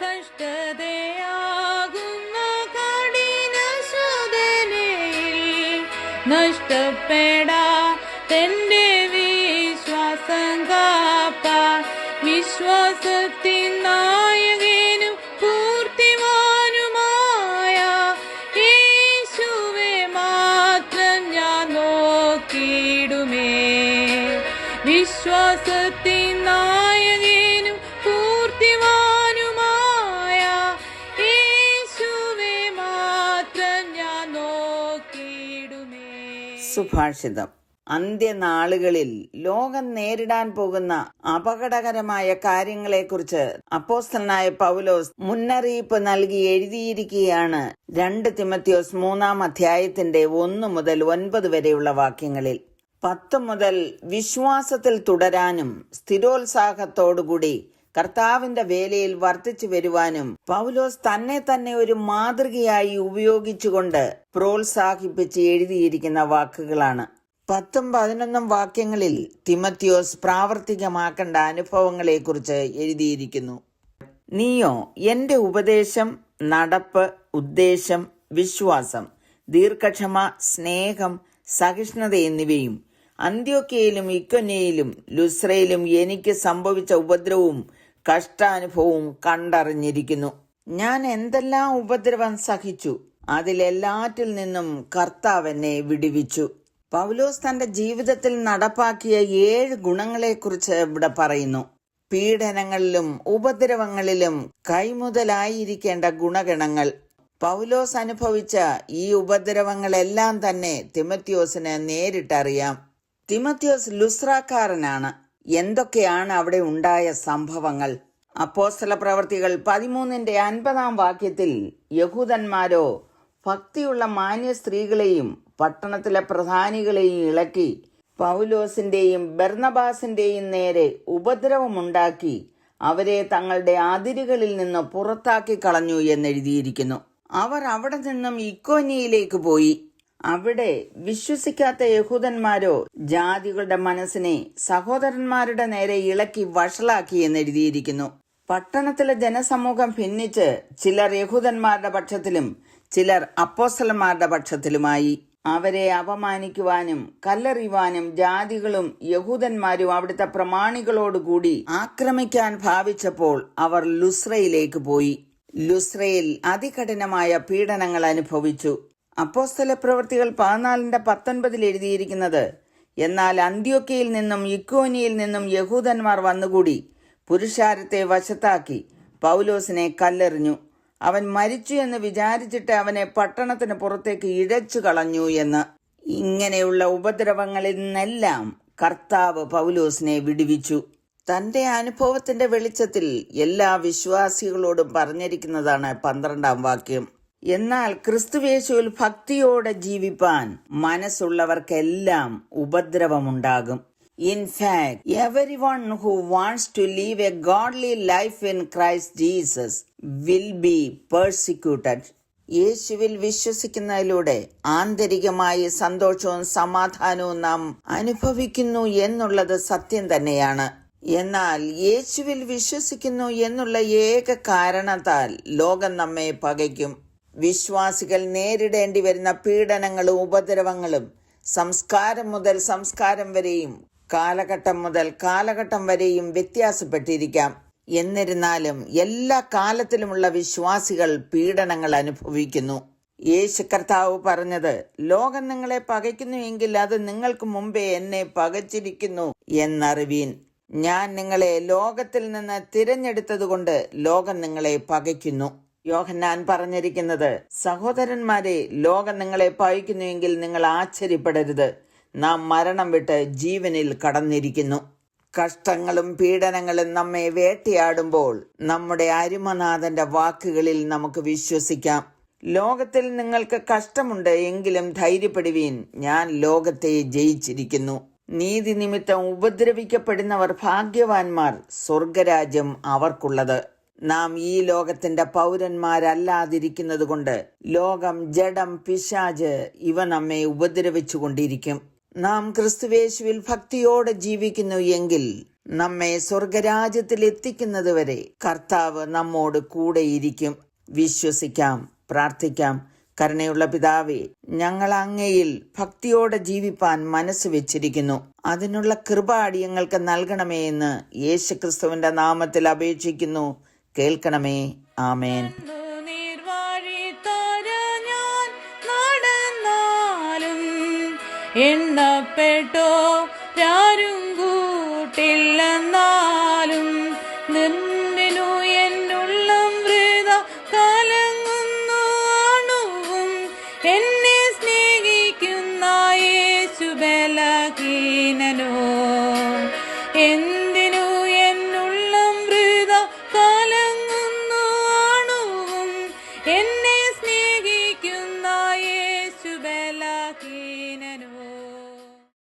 കഷ്ടതയാകുന്ന കഠിന ശോധനയിൽ നഷ്ടപ്പെടാ തന്റെ വിശ്വാസം കാപ്പ. വിശ്വാസത്തിൻ നായകനും പൂർത്തിമാനുമായ യേശുവെ മാത്രം ഞാൻ നോക്കിയിടുമേ. വിശ്വാസത്തിൻ നായകനും സുഭാഷിതം. അന്ത്യനാളുകളിൽ ലോകം നേരിടാൻ പോകുന്ന അപകടകരമായ കാര്യങ്ങളെക്കുറിച്ച് അപ്പോസ്തലനായ പൗലോസ് മുന്നറിയിപ്പ് നൽകി എഴുതിയിരിക്കുകയാണ് രണ്ട് തിമത്യോസ് മൂന്നാം അധ്യായത്തിന്റെ ഒന്ന് മുതൽ ഒൻപത് വരെയുള്ള വാക്യങ്ങളിൽ. പത്ത് മുതൽ വിശ്വാസത്തിൽ തുടരാനും സ്ഥിരോത്സാഹത്തോടുകൂടി കർത്താവിന്റെ വേലയിൽ വർദ്ധിച്ചു വരുവാനും പൗലോസ് തന്നെ തന്നെ ഒരു മാതൃകയായി ഉപയോഗിച്ചുകൊണ്ട് പ്രോത്സാഹിപ്പിച്ച് എഴുതിയിരിക്കുന്ന വാക്കുകളാണ്. പത്തും പതിനൊന്നും വാക്യങ്ങളിൽ തിമത്യോസ് പ്രാവർത്തികമാക്കേണ്ട അനുഭവങ്ങളെക്കുറിച്ച് എഴുതിയിരിക്കുന്നു. നീയോ എന്റെ ഉപദേശം നടപ്പ് ഉദ്ദേശം വിശ്വാസം ദീർഘക്ഷമ സ്നേഹം സഹിഷ്ണുത എന്നിവയും അന്ത്യോക്കയിലും ഇക്കൊന്നയിലും ലുസ്രയിലും എനിക്ക് സംഭവിച്ച ഉപദ്രവവും കഷ്ടാനുഭവവും കണ്ടറിഞ്ഞിരിക്കുന്നു. ഞാൻ എന്തെല്ലാം ഉപദ്രവം സഹിച്ചു അതിലെല്ലാറ്റിൽ നിന്നും കർത്താവെന്നെ വിടുവിച്ചു. പൗലോസ് തന്റെ ജീവിതത്തിൽ നടപ്പാക്കിയ ഏഴ് ഗുണങ്ങളെക്കുറിച്ച് ഇവിടെ പറയുന്നു. പീഡനങ്ങളിലും ഉപദ്രവങ്ങളിലും കൈമുതലായിരിക്കേണ്ട ഗുണഗണങ്ങൾ. പൗലോസ് അനുഭവിച്ച ഈ ഉപദ്രവങ്ങളെല്ലാം തന്നെ തിമത്യോസിന് നേരിട്ടറിയാം. തിമത്യോസ് ലുസ്രാക്കാരനാണ്. എന്തൊക്കെയാണ് അവിടെ ഉണ്ടായ സംഭവങ്ങൾ? അപ്പോസ്തല പ്രവർത്തികൾ പതിമൂന്നിന്റെ അൻപതാം വാക്യത്തിൽ യഹൂദന്മാരോ ഭക്തിയുള്ള മാന്യ സ്ത്രീകളെയും പട്ടണത്തിലെ പ്രധാനികളെയും ഇളക്കി പൗലോസിന്റെയും ബർണബാസിന്റെയും നേരെ ഉപദ്രവമുണ്ടാക്കി അവരെ തങ്ങളുടെ അതിരുകളിൽ നിന്ന് പുറത്താക്കി കളഞ്ഞു എന്നെഴുതിയിരിക്കുന്നു. അവർ അവിടെ നിന്നും ഇക്കോനിയയിലേക്ക് പോയി. അവിടെ വിശ്വസിക്കാത്ത യഹൂദന്മാരോ ജാതികളുടെ മനസ്സിനെ സഹോദരന്മാരുടെ നേരെ ഇളക്കി വഷളാക്കി എന്നെഴുതിയിരിക്കുന്നു പട്ടണത്തിലെ ജനസമൂഹം ഭിന്നിച്ച് ചിലർ യഹൂദന്മാരുടെ പക്ഷത്തിലും ചിലർ അപ്പോസ്തലന്മാരുടെ പക്ഷത്തിലുമായി. അവരെ അപമാനിക്കുവാനും കല്ലെറിയുവാനും ജാതികളും യഹൂദന്മാരും അവിടുത്തെ പ്രമാണികളോടുകൂടി ആക്രമിക്കാൻ ഭാവിച്ചപ്പോൾ അവർ ലുസ്രയിലേക്ക് പോയി. ലുസ്രയിൽ അതികഠിനമായ പീഡനങ്ങൾ അനുഭവിച്ചു. അപ്പോസ്തല പ്രവൃത്തികൾ പതിനാലിന്റെ പത്തൊൻപതിൽ എഴുതിയിരിക്കുന്നത് എന്നാൽ അന്ത്യോക്കയിൽ നിന്നും ഇക്കോനിയിൽ നിന്നും യഹൂദന്മാർ വന്നുകൂടി പുരുഷാരത്തെ വശത്താക്കി പൗലോസിനെ കല്ലെറിഞ്ഞു. അവൻ മരിച്ചു എന്ന് വിചാരിച്ചിട്ട് അവനെ പട്ടണത്തിന് പുറത്തേക്ക് ഇഴച്ചു കളഞ്ഞു എന്ന്. ഇങ്ങനെയുള്ള ഉപദ്രവങ്ങളിൽ നിന്നെല്ലാം കർത്താവ് പൗലോസിനെ വിടുവിച്ചു. തന്റെ അനുഭവത്തിന്റെ വെളിച്ചത്തിൽ എല്ലാ വിശ്വാസികളോടും പറഞ്ഞിരിക്കുന്നതാണ് പന്ത്രണ്ടാം വാക്യം. എന്നാൽ ക്രിസ്തുവേശുവിൽ ഭക്തിയോടെ ജീവിപ്പാൻ മനസ്സുള്ളവർക്കെല്ലാം ഉപദ്രവമുണ്ടാകും. Fact every one who wants to live a godly life in Christ Jesus will be persecuted യേശുവിൽ വിശ്വസിക്കുന്നതിലൂടെ ആന്തരികമായി സന്തോഷവും സമാധാനവും നാം അനുഭവിക്കുന്നു എന്നുള്ളത് സത്യം തന്നെയാണ്. എന്നാൽ യേശുവിൽ വിശ്വസിക്കുന്നു എന്നുള്ള ഏക കാരണത്താൽ ലോകം നമ്മെ പകയ്ക്കും. വിശ്വാസികൾ നേരിടേണ്ടി വരുന്ന പീഡനങ്ങളും ഉപദ്രവങ്ങളും സംസ്കാരം മുതൽ സംസ്കാരം വരെയും കാലഘട്ടം മുതൽ കാലഘട്ടം വരെയും വ്യത്യാസപ്പെട്ടിരിക്കാം. എന്നിരുന്നാലും എല്ലാ കാലത്തിലുമുള്ള വിശ്വാസികൾ പീഡനങ്ങൾ അനുഭവിക്കുന്നു. യേശു കർത്താവ് പറഞ്ഞത് ലോകം നിങ്ങളെ പകയ്ക്കുന്നു എങ്കിൽ അത് നിങ്ങൾക്ക് മുമ്പേ എന്നെ പകച്ചിരിക്കുന്നു എന്നറിവീൻ. ഞാൻ നിങ്ങളെ ലോകത്തിൽ നിന്ന് തിരഞ്ഞെടുത്തതുകൊണ്ട് ലോകം നിങ്ങളെ പകയ്ക്കുന്നു. യോഹന്നാൻ പറഞ്ഞിരിക്കുന്നത് സഹോദരന്മാരെ ലോകം നിങ്ങളെ പായിക്കുന്നുവെങ്കിൽ നിങ്ങൾ ആശ്ചര്യപ്പെടരുത്. നാം മരണം വിട്ട് ജീവനിൽ കടന്നിരിക്കുന്നു. കഷ്ടങ്ങളും പീഡനങ്ങളും നമ്മെ വേട്ടയാടുമ്പോൾ നമ്മുടെ അരുമനാഥന്റെ വാക്കുകളിൽ നമുക്ക് വിശ്വസിക്കാം. ലോകത്തിൽ നിങ്ങൾക്ക് കഷ്ടമുണ്ട് എങ്കിലും ധൈര്യപ്പെടുവീൻ. ഞാൻ ലോകത്തെ ജയിച്ചിരിക്കുന്നു. നീതി നിമിത്തം ഉപദ്രവിക്കപ്പെടുന്നവർ ഭാഗ്യവാന്മാർ. സ്വർഗരാജ്യം അവർക്കുള്ളത്. നാം ഈ ലോകത്തിന്റെ പൗരന്മാരല്ലാതിരിക്കുന്നത് കൊണ്ട് ലോകം ജഡം പിശാജ് ഇവ നമ്മെ ഉപദ്രവിച്ചുകൊണ്ടിരിക്കും. നാം ക്രിസ്തുവേശുവിൽ ഭക്തിയോടെ ജീവിക്കുന്നു എങ്കിൽ നമ്മെ സ്വർഗരാജ്യത്തിൽ എത്തിക്കുന്നതുവരെ കർത്താവ് നമ്മോട് കൂടെയിരിക്കും. വിശ്വസിക്കാം പ്രാർത്ഥിക്കാം. കരുണയുള്ള പിതാവേ ഞങ്ങൾ അങ്ങയിൽ ഭക്തിയോടെ ജീവിപ്പാൻ മനസ്സ് വെച്ചിരിക്കുന്നു. അതിനുള്ള കൃപ അടിയങ്ങൾക്ക് നൽകണമേ എന്ന് യേശുക്രിസ്തുവിന്റെ നാമത്തിൽ അപേക്ഷിക്കുന്നു. കേൾക്കണമേ. ആമേൻ. എണ്ണപ്പെട്ടോ രാരും കൂട്ടില്ലെന്നാ